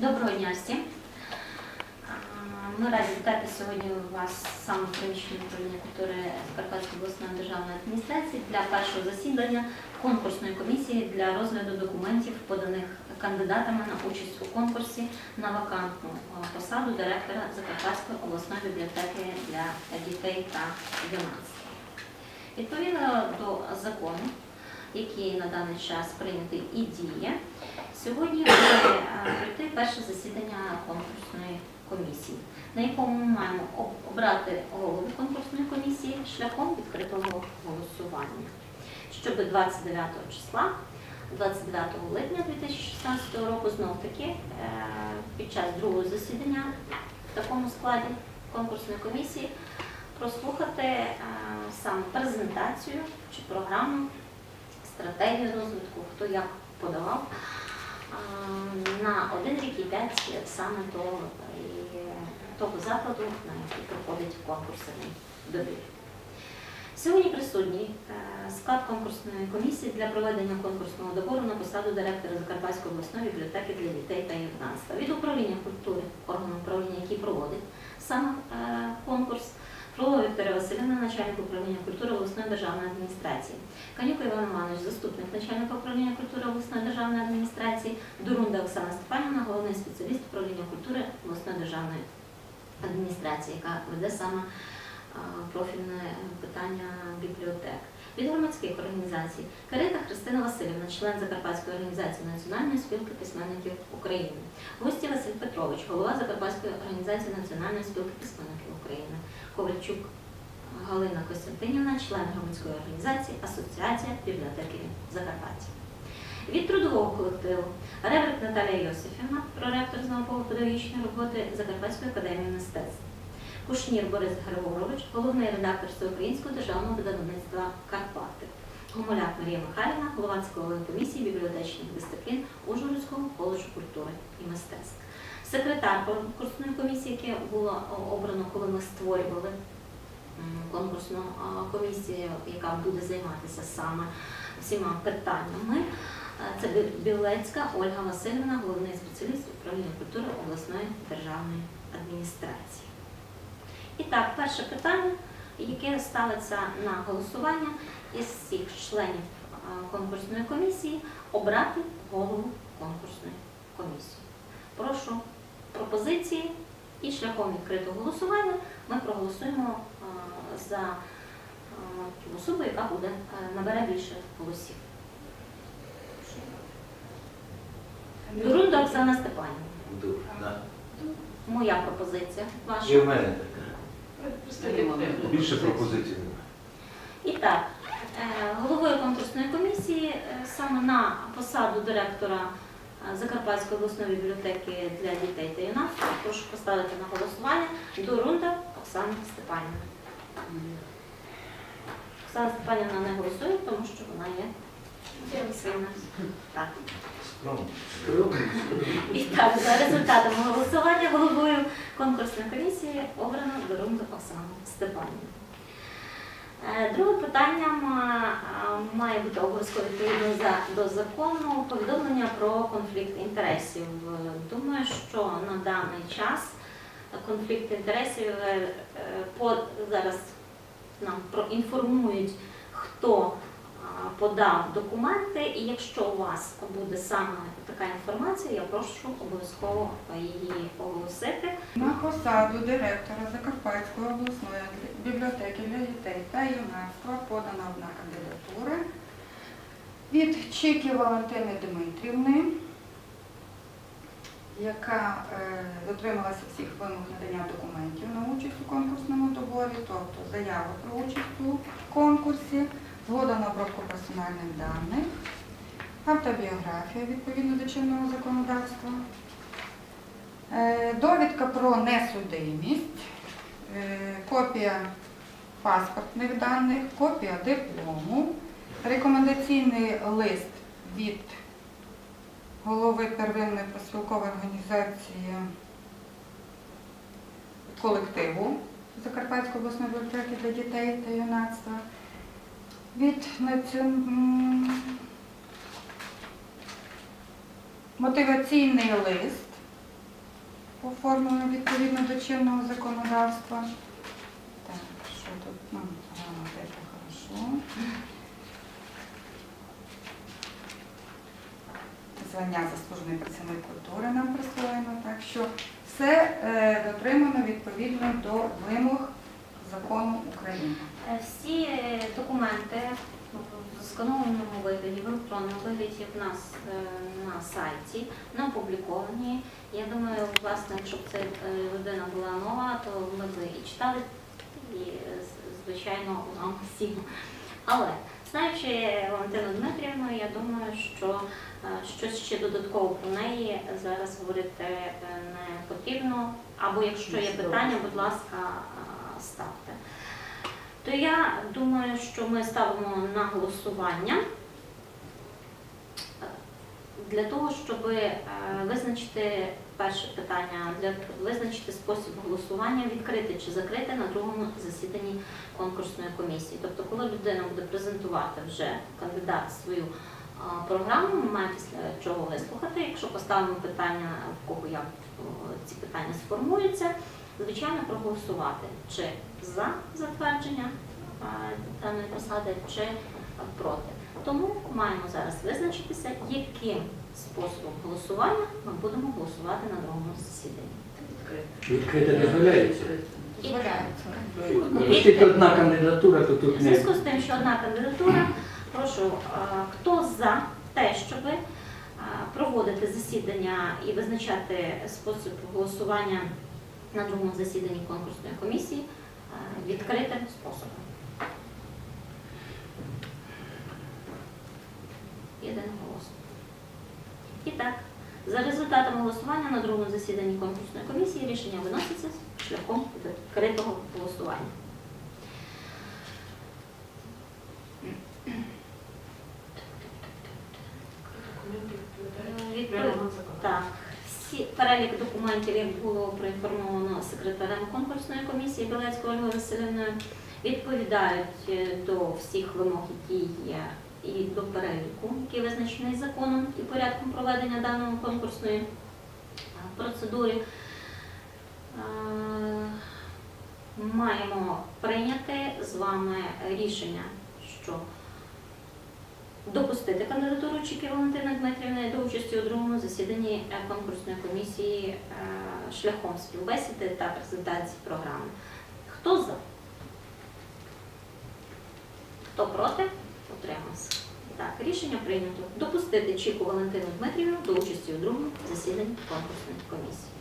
Доброго дня всім. Ми раді вітати сьогодні у вас саме в приміщенні управління культури Карпатської обласної державної адміністрації для першого засідання конкурсної комісії для розгляду документів, поданих кандидатами на участь у конкурсі на вакантну посаду директора Закарпатської обласної бібліотеки для дітей та юнацтва. Відповідно до закону, який на даний час прийнятий і діє, Сьогодні має е, пройти перше засідання конкурсної комісії, на якому ми маємо обрати голову конкурсної комісії шляхом відкритого голосування, щоб 29 числа, 29 липня 2016 року, знов таки е, під час другого засідання в такому складі конкурсної комісії прослухати е, саме презентацію чи програму, стратегію розвитку, хто як подавав на один рік і п'ять саме того, того закладу, на який проходить конкурсний добір. Сьогодні присутній е, склад конкурсної комісії для проведення конкурсного добору на посаду директора Закарпатської обласної бібліотеки для дітей та юнацтва. Від управління культури, органу управління, який проводить саме е, конкурс, Фролова Вікторія Васильівна, начальник управління культури обласної державної адміністрації. Канюк Іван Іванович, заступник начальника управління культури обласної державної адміністрації, Дурунда Оксана Степанівна, головний спеціаліст управління культури обласної державної адміністрації, яка веде саме профільне е, питання бібліотек. Від громадських організацій Карета Христина Васильівна, член Закарпатської організації Національної спілки письменників України. Гості Василь Петрович, голова Закарпатської організації Національної спілки письменників України. Ковальчук Галина Костянтинівна, член громадської організації Асоціація бібліотекарів Закарпаття. Від трудового колективу Реврик Наталія Йосифівна, проректор з науково-педагогічної роботи Закарпатської академії мистецтв. Кушнір Борис Григорович, головний редактор Всеукраїнського державного видавництва Карпати. Гомоляк Марія Михайлівна, голова цілкової комісії бібліотечних дисциплін Ужгородського коледжу культури і мистецтв. Секретар конкурсної комісії, яке було обрано, коли ми створювали конкурсну комісію, яка буде займатися саме всіма питаннями. Е, Це Білецька Ольга Васильівна, головний спеціаліст управління культури обласної державної адміністрації. І так, перше питання, яке ставиться на голосування із всіх членів конкурсної комісії, обрати голову конкурсної комісії. Прошу пропозиції і шляхом відкритого голосування ми проголосуємо за ту особу, яка буде набере більше голосів. Дурунда Оксана Степанівна. Моя пропозиція. І в мене така. Більше пропозицій немає. І так, е, головою конкурсної комісії е, саме на посаду директора е, Закарпатської обласної бібліотеки для дітей та юнацтва прошу поставити на голосування Дорунда Оксана Степанівна. Оксана Степанівна не голосує, тому що вона є сильна. Так. І так, за результатами голосування головою конкурсної комісії обрано Дорунду Оксану Степанівну. Е, Друге питання має бути обов'язково відповідно до закону повідомлення про конфлікт інтересів. Е, Думаю, що на даний час конфлікт інтересів е, е, зараз нам проінформують, хто подав документи, і якщо у вас буде саме така інформація, я прошу обов'язково її оголосити. На посаду директора Закарпатської обласної бібліотеки для дітей та юнацтва подана одна кандидатура від Чики Валентини Дмитрівни, яка е, дотрималася всіх вимог надання документів на участь у конкурсному доборі, тобто заява про участь у конкурсі, згода на обробку персональних даних, автобіографія відповідно до чинного законодавства. Е, Довідка про несудимість, е, копія паспортних даних, копія диплому, рекомендаційний лист від голови первинної проспілкової організації колективу Закарпатської обласної бібліотеки для дітей та юнацтва, від мотиваційний лист оформлено відповідно до чинного законодавства. Так, що тут а, це хорошо. Звання заслужений працівник культури нам присвоєно, так що все е, дотримано відповідно до вимог закону України. Е, Всі е, документи в сканованому вигляді, в електронному вигляді в нас е, на сайті не опубліковані. Я думаю, власне, якщо б ця е, людина була нова, то ми б і читали, і, звичайно, вам всім. Але знаючи Валентину Дмитрівну, я думаю, що щось ще додатково про неї зараз говорити не потрібно. Або якщо є питання, будь ласка, ставте. То я думаю, що ми ставимо на голосування е, для того, щоб е, визначити перше питання, для визначити спосіб голосування, відкрити чи закрити на другому засіданні конкурсної комісії. Тобто, коли людина буде презентувати вже кандидат свою програму, ми маємо після чого вислухати. Якщо поставимо питання, в кого як ці питання сформуються, звичайно проголосувати чи за затвердження даної посади, чи проти. Тому маємо зараз визначитися, яким способом голосування ми будемо голосувати на другому засіданні. Відкрите дозволяється. Дозволяється. Оскільки одна кандидатура, то тут не зв'язку з тим, що одна кандидатура, прошу, хто за те, щоб а, проводити засідання і визначати спосіб голосування на другому засіданні конкурсної комісії а, відкритим способом. Єдиноголосно. І так, за результатами голосування на другому засіданні конкурсної комісії рішення виноситься шляхом відкритого голосування. Відповідь. Так, всі перелік документів, як було проінформовано секретарем конкурсної комісії Білецькою Ольгою Василівною, відповідають е, до всіх вимог, які є, і до переліку, який визначений законом і порядком проведення даної конкурсної е, процедури. Е, Маємо прийняти з вами рішення, що допустити кандидатуру Чіки Валентини Дмитрівни до участі у другому засіданні е, конкурсної комісії е, шляхом співбесіди та презентації програми. Хто за? Хто проти? Утримався. Так, рішення прийнято. Допустити Чіку Валентину Дмитрівну до участі у другому засіданні конкурсної комісії.